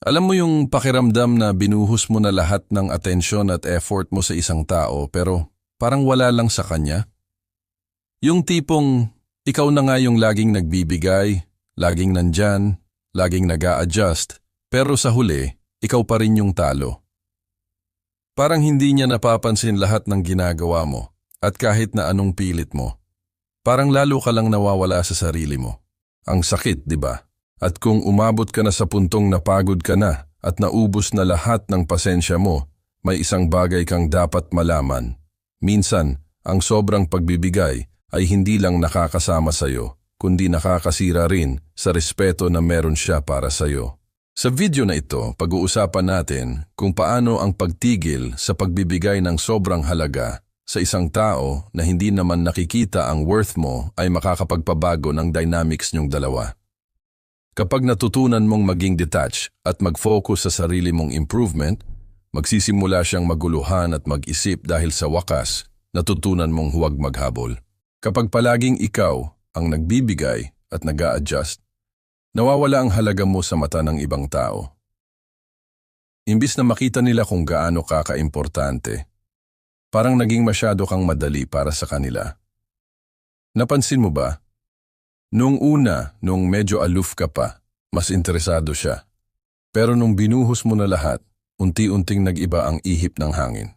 Alam mo yung pakiramdam na binuhos mo na lahat ng atensyon at effort mo sa isang tao pero parang wala lang sa kanya? Yung tipong ikaw na nga yung laging nagbibigay, laging nandyan, laging nag adjust pero sa huli, ikaw pa rin yung talo. Parang hindi niya napapansin lahat ng ginagawa mo at kahit na anong pilit mo. Parang lalo ka lang nawawala sa sarili mo. Ang sakit, di ba? At kung umabot ka na sa puntong napagod ka na at naubos na lahat ng pasensya mo, may isang bagay kang dapat malaman. Minsan, ang sobrang pagbibigay ay hindi lang nakakasama sa'yo, kundi nakakasira rin sa respeto na meron siya para sa'yo. Sa video na ito, pag-uusapan natin kung paano ang pagtigil sa pagbibigay ng sobrang halaga sa isang tao na hindi naman nakikita ang worth mo ay makakapagpabago ng dynamics niyong dalawa. Kapag natutunan mong maging detach at mag-focus sa sarili mong improvement, magsisimula siyang maguluhan at mag-isip dahil sa wakas, natutunan mong huwag maghabol. Kapag palaging ikaw ang nagbibigay at nag adjust nawawala ang halaga mo sa mata ng ibang tao. Imbis na makita nila kung gaano ka kaimportante, parang naging masyado kang madali para sa kanila. Napansin mo ba Nung una, nung medyo aloof ka pa, mas interesado siya. Pero nung binuhos mo na lahat, unti-unting nag-iba ang ihip ng hangin.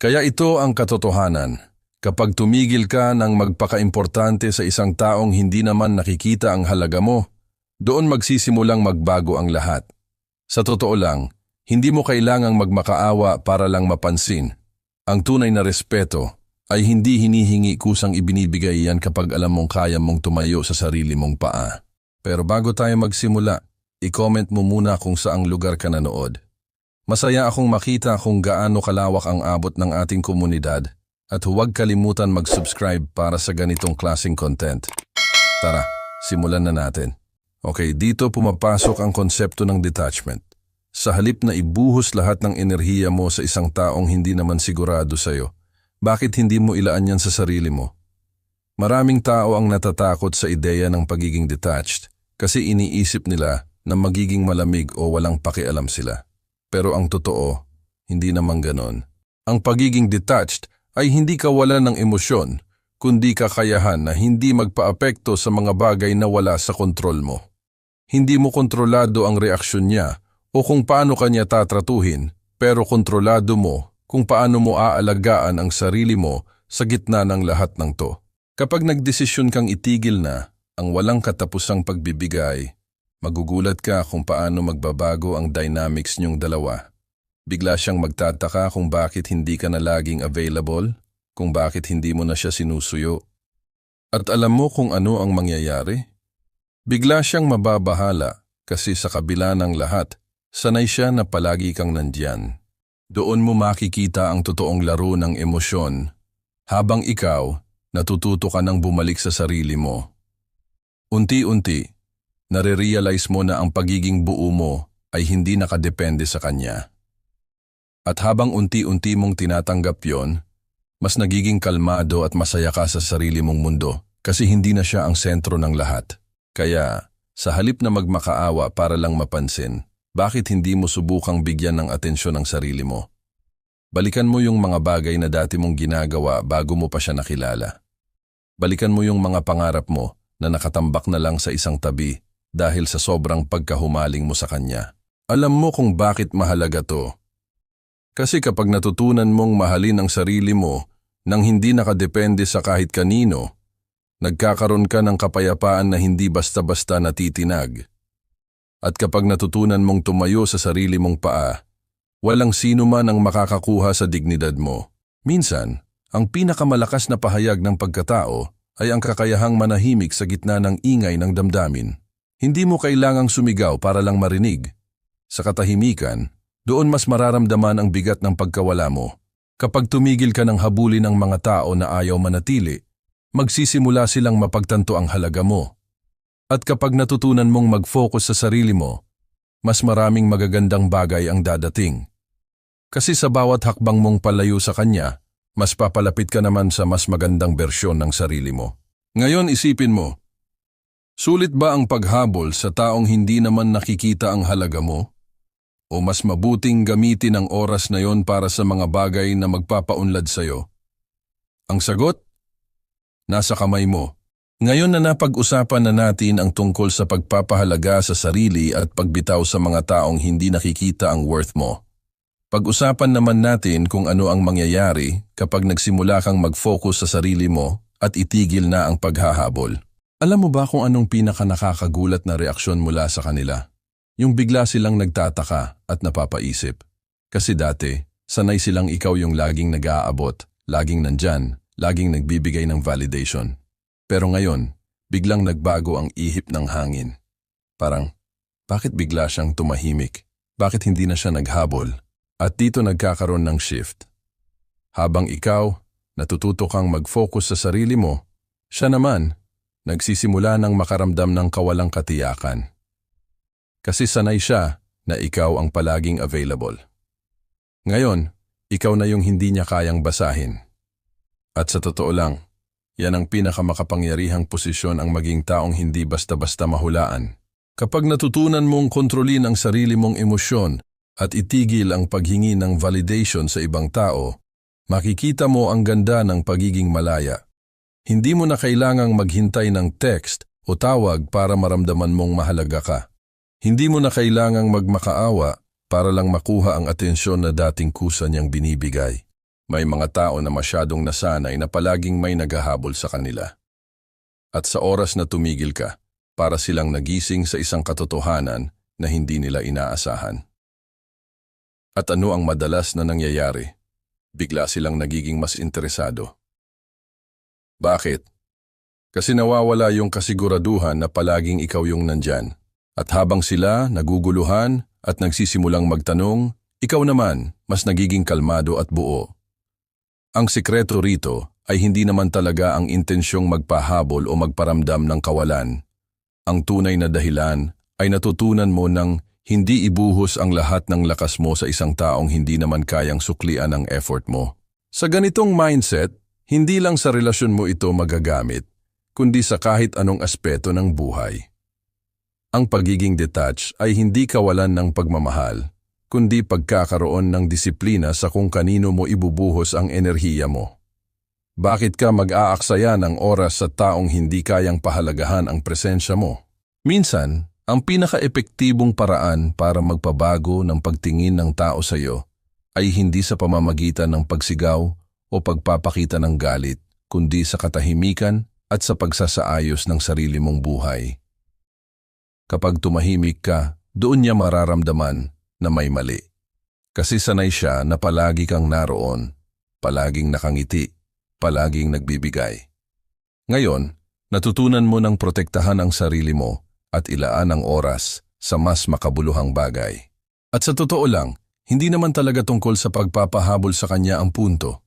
Kaya ito ang katotohanan. Kapag tumigil ka ng magpakaimportante sa isang taong hindi naman nakikita ang halaga mo, doon magsisimulang magbago ang lahat. Sa totoo lang, hindi mo kailangang magmakaawa para lang mapansin. Ang tunay na respeto ay hindi hinihingi kusang ibinibigay yan kapag alam mong kaya mong tumayo sa sarili mong paa. Pero bago tayo magsimula, i-comment mo muna kung saang lugar ka nanood. Masaya akong makita kung gaano kalawak ang abot ng ating komunidad at huwag kalimutan mag-subscribe para sa ganitong klaseng content. Tara, simulan na natin. Okay, dito pumapasok ang konsepto ng detachment. Sa halip na ibuhos lahat ng enerhiya mo sa isang taong hindi naman sigurado sa'yo, bakit hindi mo ilaan yan sa sarili mo? Maraming tao ang natatakot sa ideya ng pagiging detached kasi iniisip nila na magiging malamig o walang pakialam sila. Pero ang totoo, hindi naman ganon. Ang pagiging detached ay hindi kawalan ng emosyon, kundi kakayahan na hindi magpaapekto sa mga bagay na wala sa kontrol mo. Hindi mo kontrolado ang reaksyon niya o kung paano kanya tatratuhin, pero kontrolado mo kung paano mo aalagaan ang sarili mo sa gitna ng lahat ng to. Kapag nagdesisyon kang itigil na ang walang katapusang pagbibigay, magugulat ka kung paano magbabago ang dynamics niyong dalawa. Bigla siyang magtataka kung bakit hindi ka na laging available, kung bakit hindi mo na siya sinusuyo. At alam mo kung ano ang mangyayari? Bigla siyang mababahala kasi sa kabila ng lahat, sanay siya na palagi kang nandyan. Doon mo makikita ang totoong laro ng emosyon habang ikaw natututo ka ng bumalik sa sarili mo. Unti-unti, nare-realize mo na ang pagiging buo mo ay hindi nakadepende sa kanya. At habang unti-unti mong tinatanggap yon, mas nagiging kalmado at masaya ka sa sarili mong mundo kasi hindi na siya ang sentro ng lahat. Kaya, sa halip na magmakaawa para lang mapansin, bakit hindi mo subukang bigyan ng atensyon ang sarili mo? Balikan mo yung mga bagay na dati mong ginagawa bago mo pa siya nakilala. Balikan mo yung mga pangarap mo na nakatambak na lang sa isang tabi dahil sa sobrang pagkahumaling mo sa kanya. Alam mo kung bakit mahalaga to. Kasi kapag natutunan mong mahalin ang sarili mo nang hindi nakadepende sa kahit kanino, nagkakaroon ka ng kapayapaan na hindi basta-basta natitinag. At kapag natutunan mong tumayo sa sarili mong paa, walang sino man ang makakakuha sa dignidad mo. Minsan, ang pinakamalakas na pahayag ng pagkatao ay ang kakayahang manahimik sa gitna ng ingay ng damdamin. Hindi mo kailangang sumigaw para lang marinig. Sa katahimikan, doon mas mararamdaman ang bigat ng pagkawala mo. Kapag tumigil ka ng habulin ng mga tao na ayaw manatili, magsisimula silang mapagtanto ang halaga mo. At kapag natutunan mong mag-focus sa sarili mo, mas maraming magagandang bagay ang dadating. Kasi sa bawat hakbang mong palayo sa kanya, mas papalapit ka naman sa mas magandang bersyon ng sarili mo. Ngayon isipin mo, sulit ba ang paghabol sa taong hindi naman nakikita ang halaga mo? o mas mabuting gamitin ang oras na yon para sa mga bagay na magpapaunlad sa'yo? Ang sagot? Nasa kamay mo. Ngayon na napag-usapan na natin ang tungkol sa pagpapahalaga sa sarili at pagbitaw sa mga taong hindi nakikita ang worth mo. Pag-usapan naman natin kung ano ang mangyayari kapag nagsimula kang mag-focus sa sarili mo at itigil na ang paghahabol. Alam mo ba kung anong pinaka nakakagulat na reaksyon mula sa kanila? Yung bigla silang nagtataka at napapaisip. Kasi dati, sanay silang ikaw yung laging nag-aabot, laging nandyan, laging nagbibigay ng validation. Pero ngayon, biglang nagbago ang ihip ng hangin. Parang, bakit bigla siyang tumahimik? Bakit hindi na siya naghabol? At dito nagkakaroon ng shift. Habang ikaw, natututo kang mag-focus sa sarili mo, siya naman, nagsisimula ng makaramdam ng kawalang katiyakan. Kasi sanay siya na ikaw ang palaging available. Ngayon, ikaw na yung hindi niya kayang basahin. At sa totoo lang, yan ang pinakamakapangyarihang posisyon ang maging taong hindi basta-basta mahulaan. Kapag natutunan mong kontrolin ang sarili mong emosyon at itigil ang paghingi ng validation sa ibang tao, makikita mo ang ganda ng pagiging malaya. Hindi mo na kailangang maghintay ng text o tawag para maramdaman mong mahalaga ka. Hindi mo na kailangang magmakaawa para lang makuha ang atensyon na dating kusa niyang binibigay. May mga tao na masyadong nasanay na palaging may naghahabol sa kanila. At sa oras na tumigil ka, para silang nagising sa isang katotohanan na hindi nila inaasahan. At ano ang madalas na nangyayari? Bigla silang nagiging mas interesado. Bakit? Kasi nawawala yung kasiguraduhan na palaging ikaw yung nandyan. At habang sila naguguluhan at nagsisimulang magtanong, ikaw naman mas nagiging kalmado at buo. Ang sikreto rito ay hindi naman talaga ang intensyong magpahabol o magparamdam ng kawalan. Ang tunay na dahilan ay natutunan mo ng hindi ibuhos ang lahat ng lakas mo sa isang taong hindi naman kayang suklian ang effort mo. Sa ganitong mindset, hindi lang sa relasyon mo ito magagamit, kundi sa kahit anong aspeto ng buhay. Ang pagiging detached ay hindi kawalan ng pagmamahal, kundi pagkakaroon ng disiplina sa kung kanino mo ibubuhos ang enerhiya mo. Bakit ka mag-aaksaya ng oras sa taong hindi kayang pahalagahan ang presensya mo? Minsan, ang pinaka-epektibong paraan para magpabago ng pagtingin ng tao sa iyo ay hindi sa pamamagitan ng pagsigaw o pagpapakita ng galit, kundi sa katahimikan at sa pagsasaayos ng sarili mong buhay. Kapag tumahimik ka, doon niya mararamdaman na may mali. Kasi sanay siya na palagi kang naroon, palaging nakangiti, palaging nagbibigay. Ngayon, natutunan mo ng protektahan ang sarili mo at ilaan ang oras sa mas makabuluhang bagay. At sa totoo lang, hindi naman talaga tungkol sa pagpapahabol sa kanya ang punto.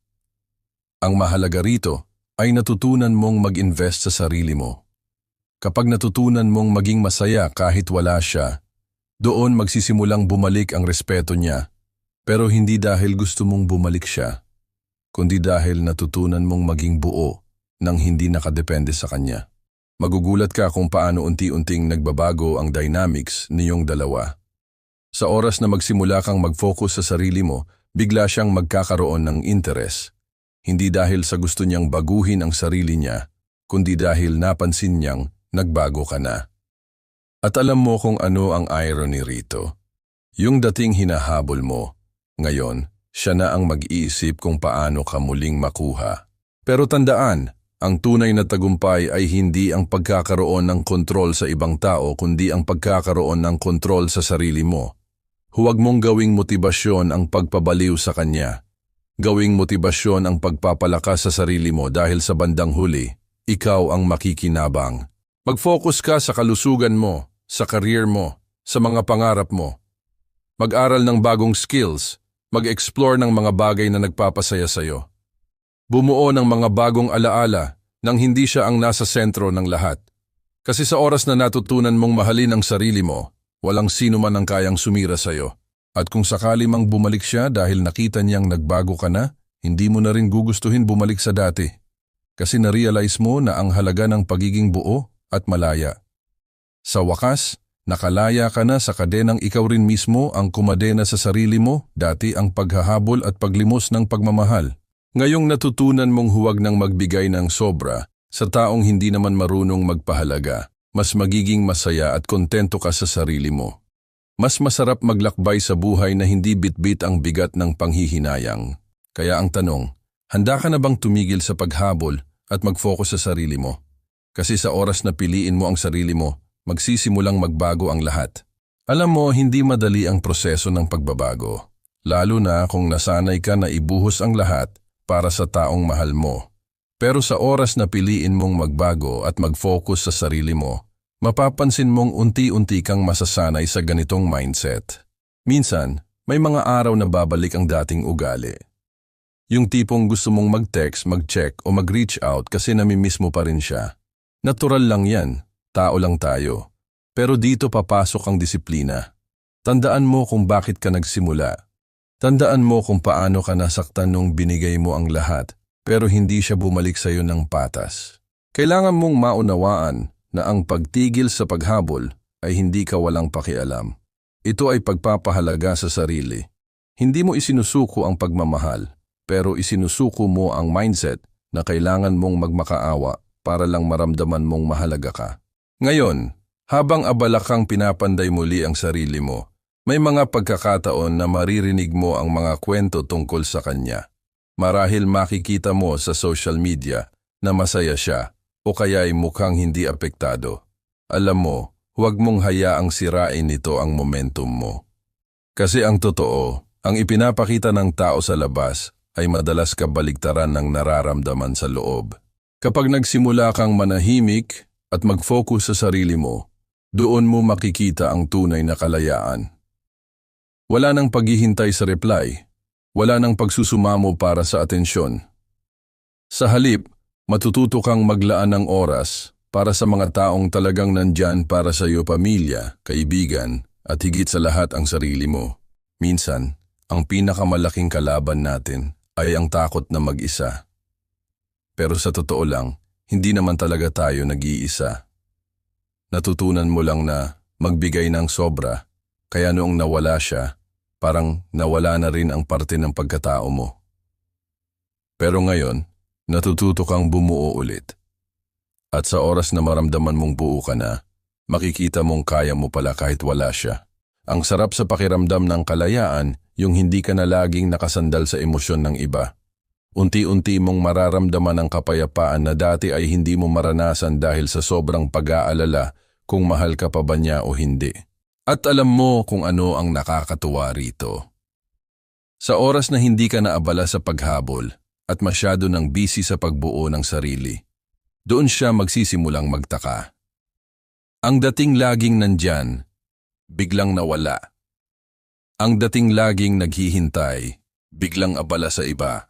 Ang mahalaga rito ay natutunan mong mag-invest sa sarili mo. Kapag natutunan mong maging masaya kahit wala siya, doon magsisimulang bumalik ang respeto niya, pero hindi dahil gusto mong bumalik siya, kundi dahil natutunan mong maging buo nang hindi nakadepende sa kanya. Magugulat ka kung paano unti-unting nagbabago ang dynamics niyong dalawa. Sa oras na magsimula kang mag-focus sa sarili mo, bigla siyang magkakaroon ng interes. Hindi dahil sa gusto niyang baguhin ang sarili niya, kundi dahil napansin niyang nagbago ka na. At alam mo kung ano ang irony rito. Yung dating hinahabol mo, ngayon, siya na ang mag-iisip kung paano ka muling makuha. Pero tandaan, ang tunay na tagumpay ay hindi ang pagkakaroon ng kontrol sa ibang tao kundi ang pagkakaroon ng kontrol sa sarili mo. Huwag mong gawing motibasyon ang pagpabaliw sa kanya. Gawing motibasyon ang pagpapalakas sa sarili mo dahil sa bandang huli, ikaw ang makikinabang. Mag-focus ka sa kalusugan mo, sa career mo, sa mga pangarap mo. Mag-aral ng bagong skills, mag-explore ng mga bagay na nagpapasaya sa iyo. Bumuo ng mga bagong alaala nang hindi siya ang nasa sentro ng lahat. Kasi sa oras na natutunan mong mahalin ang sarili mo, walang sino man ang kayang sumira sa iyo. At kung sakali mang bumalik siya dahil nakita niyang nagbago ka na, hindi mo na rin gugustuhin bumalik sa dati. Kasi na-realize mo na ang halaga ng pagiging buo at malaya. Sa wakas, Nakalaya ka na sa kadenang ikaw rin mismo ang kumadena sa sarili mo, dati ang paghahabol at paglimos ng pagmamahal. Ngayong natutunan mong huwag nang magbigay ng sobra sa taong hindi naman marunong magpahalaga, mas magiging masaya at kontento ka sa sarili mo. Mas masarap maglakbay sa buhay na hindi bitbit ang bigat ng panghihinayang. Kaya ang tanong, handa ka na bang tumigil sa paghabol at mag-focus sa sarili mo? Kasi sa oras na piliin mo ang sarili mo, magsisimulang magbago ang lahat. Alam mo, hindi madali ang proseso ng pagbabago. Lalo na kung nasanay ka na ibuhos ang lahat para sa taong mahal mo. Pero sa oras na piliin mong magbago at mag-focus sa sarili mo, mapapansin mong unti-unti kang masasanay sa ganitong mindset. Minsan, may mga araw na babalik ang dating ugali. Yung tipong gusto mong mag-text, mag-check o mag-reach out kasi namimiss mo pa rin siya. Natural lang yan, Tao lang tayo. Pero dito papasok ang disiplina. Tandaan mo kung bakit ka nagsimula. Tandaan mo kung paano ka nasaktan nung binigay mo ang lahat pero hindi siya bumalik sa iyo ng patas. Kailangan mong maunawaan na ang pagtigil sa paghabol ay hindi ka walang pakialam. Ito ay pagpapahalaga sa sarili. Hindi mo isinusuko ang pagmamahal, pero isinusuko mo ang mindset na kailangan mong magmakaawa para lang maramdaman mong mahalaga ka. Ngayon, habang abala kang pinapanday muli ang sarili mo, may mga pagkakataon na maririnig mo ang mga kwento tungkol sa kanya. Marahil makikita mo sa social media na masaya siya o kaya ay mukhang hindi apektado. Alam mo, huwag mong hayaang sirain nito ang momentum mo. Kasi ang totoo, ang ipinapakita ng tao sa labas ay madalas kabaligtaran ng nararamdaman sa loob. Kapag nagsimula kang manahimik at mag-focus sa sarili mo, doon mo makikita ang tunay na kalayaan. Wala nang paghihintay sa reply, wala nang pagsusumamo para sa atensyon. Sa halip, matututo kang maglaan ng oras para sa mga taong talagang nandyan para sa iyo pamilya, kaibigan, at higit sa lahat ang sarili mo. Minsan, ang pinakamalaking kalaban natin ay ang takot na mag-isa. Pero sa totoo lang, hindi naman talaga tayo nag-iisa. Natutunan mo lang na magbigay ng sobra, kaya noong nawala siya, parang nawala na rin ang parte ng pagkatao mo. Pero ngayon, natututo kang bumuo ulit. At sa oras na maramdaman mong buo ka na, makikita mong kaya mo pala kahit wala siya. Ang sarap sa pakiramdam ng kalayaan, yung hindi ka na laging nakasandal sa emosyon ng iba. Unti-unti mong mararamdaman ang kapayapaan na dati ay hindi mo maranasan dahil sa sobrang pag-aalala kung mahal ka pa ba niya o hindi. At alam mo kung ano ang nakakatuwa rito. Sa oras na hindi ka naabala sa paghabol at masyado nang busy sa pagbuo ng sarili, doon siya magsisimulang magtaka. Ang dating laging nandyan, biglang nawala. Ang dating laging naghihintay, biglang abala sa iba.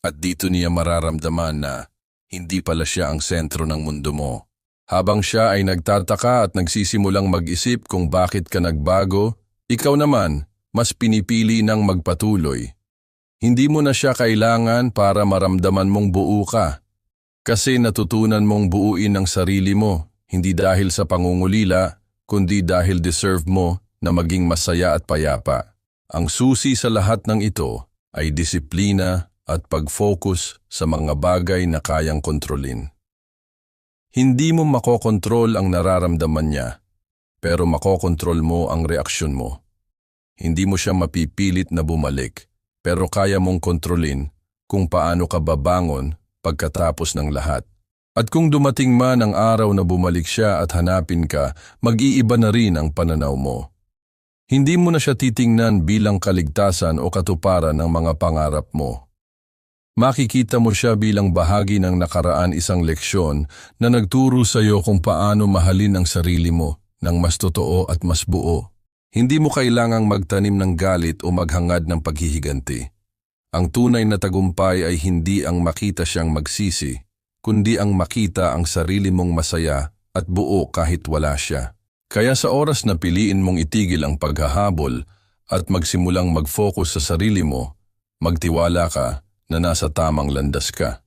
At dito niya mararamdaman na hindi pala siya ang sentro ng mundo mo. Habang siya ay nagtataka at nagsisimulang mag-isip kung bakit ka nagbago, ikaw naman mas pinipili ng magpatuloy. Hindi mo na siya kailangan para maramdaman mong buo ka. Kasi natutunan mong buuin ang sarili mo, hindi dahil sa pangungulila, kundi dahil deserve mo na maging masaya at payapa. Ang susi sa lahat ng ito ay disiplina at pag-focus sa mga bagay na kayang kontrolin. Hindi mo makokontrol ang nararamdaman niya, pero makokontrol mo ang reaksyon mo. Hindi mo siya mapipilit na bumalik, pero kaya mong kontrolin kung paano ka babangon pagkatapos ng lahat. At kung dumating man ang araw na bumalik siya at hanapin ka, mag-iiba na rin ang pananaw mo. Hindi mo na siya titingnan bilang kaligtasan o katuparan ng mga pangarap mo. Makikita mo siya bilang bahagi ng nakaraan isang leksyon na nagturo sa iyo kung paano mahalin ang sarili mo ng mas totoo at mas buo. Hindi mo kailangang magtanim ng galit o maghangad ng paghihiganti. Ang tunay na tagumpay ay hindi ang makita siyang magsisi, kundi ang makita ang sarili mong masaya at buo kahit wala siya. Kaya sa oras na piliin mong itigil ang paghahabol at magsimulang mag-focus sa sarili mo, magtiwala ka na nasa tamang landas ka.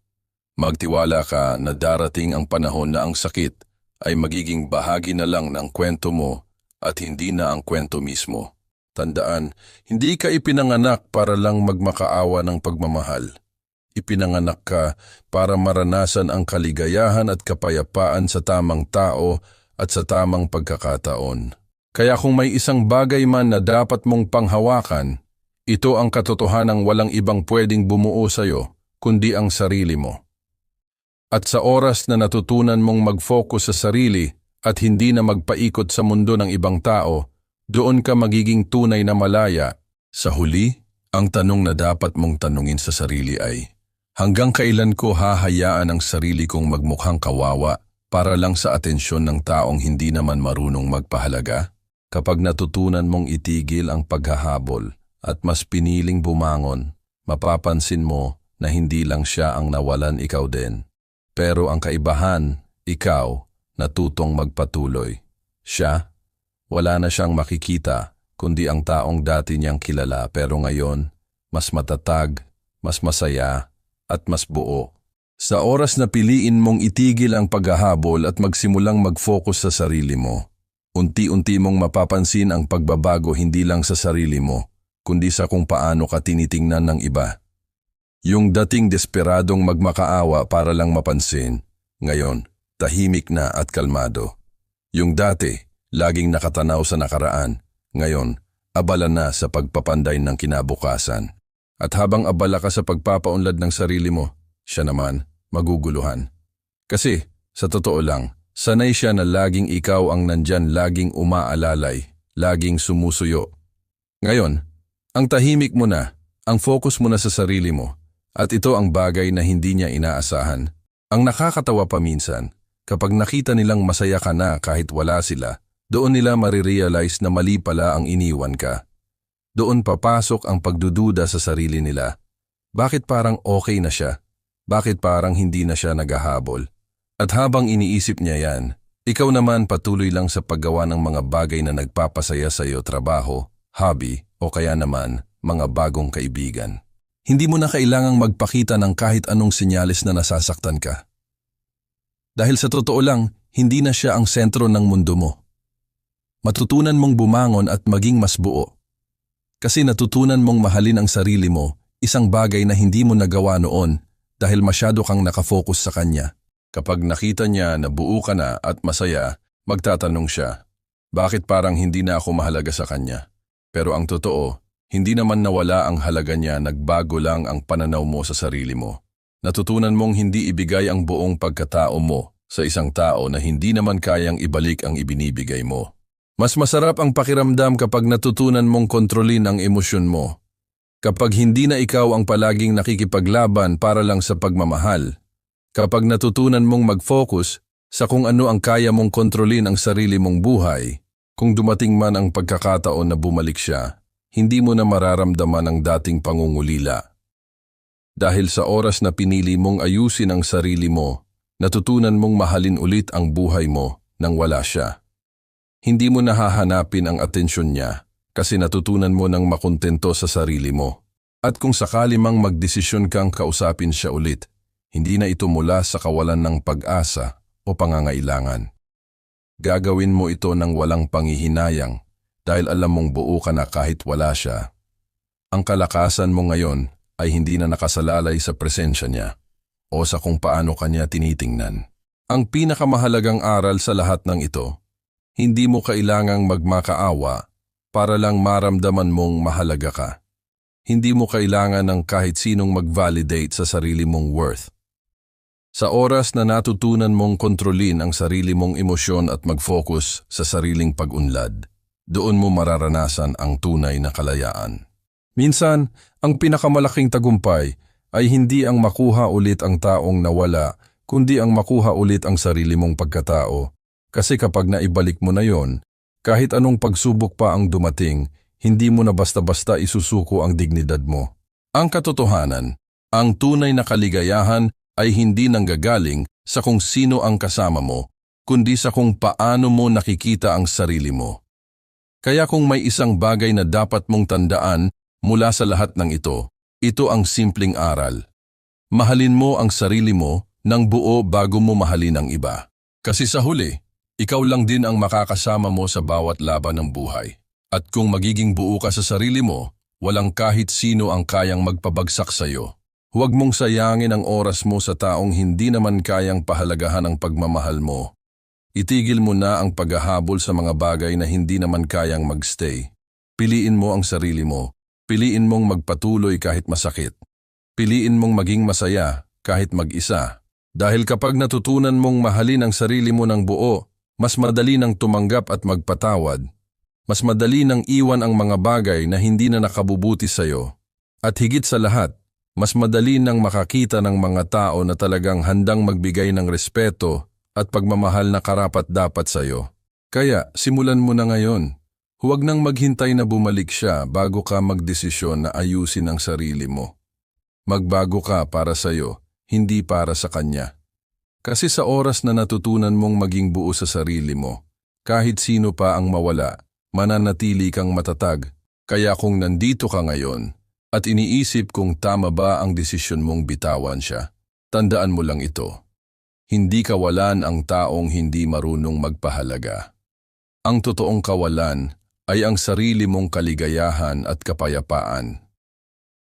Magtiwala ka na darating ang panahon na ang sakit ay magiging bahagi na lang ng kwento mo at hindi na ang kwento mismo. Tandaan, hindi ka ipinanganak para lang magmakaawa ng pagmamahal. Ipinanganak ka para maranasan ang kaligayahan at kapayapaan sa tamang tao at sa tamang pagkakataon. Kaya kung may isang bagay man na dapat mong panghawakan, ito ang katotohanang walang ibang pwedeng bumuo sa'yo, kundi ang sarili mo. At sa oras na natutunan mong mag-focus sa sarili at hindi na magpaikot sa mundo ng ibang tao, doon ka magiging tunay na malaya. Sa huli, ang tanong na dapat mong tanungin sa sarili ay, hanggang kailan ko hahayaan ang sarili kong magmukhang kawawa para lang sa atensyon ng taong hindi naman marunong magpahalaga? Kapag natutunan mong itigil ang paghahabol at mas piniling bumangon, mapapansin mo na hindi lang siya ang nawalan ikaw din. Pero ang kaibahan, ikaw, natutong magpatuloy. Siya, wala na siyang makikita, kundi ang taong dati niyang kilala pero ngayon, mas matatag, mas masaya, at mas buo. Sa oras na piliin mong itigil ang paghahabol at magsimulang mag-focus sa sarili mo, unti-unti mong mapapansin ang pagbabago hindi lang sa sarili mo, kundi sa kung paano ka tinitingnan ng iba. Yung dating desperadong magmakaawa para lang mapansin, ngayon, tahimik na at kalmado. Yung dati, laging nakatanaw sa nakaraan, ngayon, abala na sa pagpapanday ng kinabukasan. At habang abala ka sa pagpapaunlad ng sarili mo, siya naman, maguguluhan. Kasi, sa totoo lang, sanay siya na laging ikaw ang nandyan laging umaalalay, laging sumusuyo. Ngayon, ang tahimik mo na, ang focus mo na sa sarili mo, at ito ang bagay na hindi niya inaasahan. Ang nakakatawa pa minsan, kapag nakita nilang masaya ka na kahit wala sila, doon nila marirealize na mali pala ang iniwan ka. Doon papasok ang pagdududa sa sarili nila. Bakit parang okay na siya? Bakit parang hindi na siya naghahabol? At habang iniisip niya yan, ikaw naman patuloy lang sa paggawa ng mga bagay na nagpapasaya sa iyo trabaho, hobby, o kaya naman mga bagong kaibigan. Hindi mo na kailangang magpakita ng kahit anong sinyalis na nasasaktan ka. Dahil sa totoo lang, hindi na siya ang sentro ng mundo mo. Matutunan mong bumangon at maging mas buo. Kasi natutunan mong mahalin ang sarili mo, isang bagay na hindi mo nagawa noon dahil masyado kang nakafocus sa kanya. Kapag nakita niya na buo ka na at masaya, magtatanong siya, bakit parang hindi na ako mahalaga sa kanya? Pero ang totoo, hindi naman nawala ang halaga niya, nagbago lang ang pananaw mo sa sarili mo. Natutunan mong hindi ibigay ang buong pagkatao mo sa isang tao na hindi naman kayang ibalik ang ibinibigay mo. Mas masarap ang pakiramdam kapag natutunan mong kontrolin ang emosyon mo. Kapag hindi na ikaw ang palaging nakikipaglaban para lang sa pagmamahal. Kapag natutunan mong mag-focus sa kung ano ang kaya mong kontrolin ang sarili mong buhay, kung dumating man ang pagkakataon na bumalik siya, hindi mo na mararamdaman ang dating pangungulila. Dahil sa oras na pinili mong ayusin ang sarili mo, natutunan mong mahalin ulit ang buhay mo nang wala siya. Hindi mo nahahanapin ang atensyon niya kasi natutunan mo nang makontento sa sarili mo. At kung sakali mang magdesisyon kang kausapin siya ulit, hindi na ito mula sa kawalan ng pag-asa o pangangailangan. Gagawin mo ito ng walang panghihinayang dahil alam mong buo ka na kahit wala siya. Ang kalakasan mo ngayon ay hindi na nakasalalay sa presensya niya o sa kung paano kanya tinitingnan. Ang pinakamahalagang aral sa lahat ng ito, hindi mo kailangang magmakaawa para lang maramdaman mong mahalaga ka. Hindi mo kailangan ng kahit sinong mag-validate sa sarili mong worth. Sa oras na natutunan mong kontrolin ang sarili mong emosyon at mag-focus sa sariling pag-unlad, doon mo mararanasan ang tunay na kalayaan. Minsan, ang pinakamalaking tagumpay ay hindi ang makuha ulit ang taong nawala, kundi ang makuha ulit ang sarili mong pagkatao. Kasi kapag naibalik mo na yon, kahit anong pagsubok pa ang dumating, hindi mo na basta-basta isusuko ang dignidad mo. Ang katotohanan, ang tunay na kaligayahan ay hindi nanggagaling sa kung sino ang kasama mo, kundi sa kung paano mo nakikita ang sarili mo. Kaya kung may isang bagay na dapat mong tandaan mula sa lahat ng ito, ito ang simpleng aral. Mahalin mo ang sarili mo ng buo bago mo mahalin ang iba. Kasi sa huli, Ikaw lang din ang makakasama mo sa bawat laban ng buhay. At kung magiging buo ka sa sarili mo, walang kahit sino ang kayang magpabagsak sa iyo. Huwag mong sayangin ang oras mo sa taong hindi naman kayang pahalagahan ang pagmamahal mo. Itigil mo na ang paghahabol sa mga bagay na hindi naman kayang magstay. Piliin mo ang sarili mo. Piliin mong magpatuloy kahit masakit. Piliin mong maging masaya kahit mag-isa. Dahil kapag natutunan mong mahalin ang sarili mo ng buo, mas madali nang tumanggap at magpatawad. Mas madali nang iwan ang mga bagay na hindi na nakabubuti sa iyo. At higit sa lahat, mas madali nang makakita ng mga tao na talagang handang magbigay ng respeto at pagmamahal na karapat dapat sa iyo. Kaya simulan mo na ngayon. Huwag nang maghintay na bumalik siya bago ka magdesisyon na ayusin ang sarili mo. Magbago ka para sa iyo, hindi para sa kanya. Kasi sa oras na natutunan mong maging buo sa sarili mo, kahit sino pa ang mawala, mananatili kang matatag. Kaya kung nandito ka ngayon at iniisip kung tama ba ang desisyon mong bitawan siya, tandaan mo lang ito. Hindi kawalan ang taong hindi marunong magpahalaga. Ang totoong kawalan ay ang sarili mong kaligayahan at kapayapaan.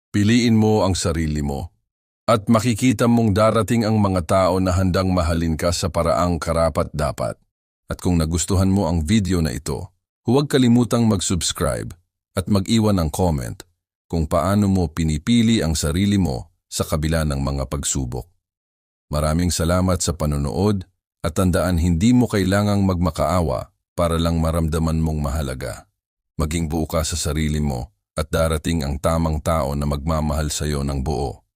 Piliin mo ang sarili mo at makikita mong darating ang mga tao na handang mahalin ka sa paraang karapat dapat. At kung nagustuhan mo ang video na ito, huwag kalimutang mag-subscribe at mag-iwan ng comment kung paano mo pinipili ang sarili mo sa kabila ng mga pagsubok. Maraming salamat sa panonood at tandaan hindi mo kailangang magmakaawa para lang maramdaman mong mahalaga. Maging buo ka sa sarili mo at darating ang tamang tao na magmamahal sa iyo ng buo.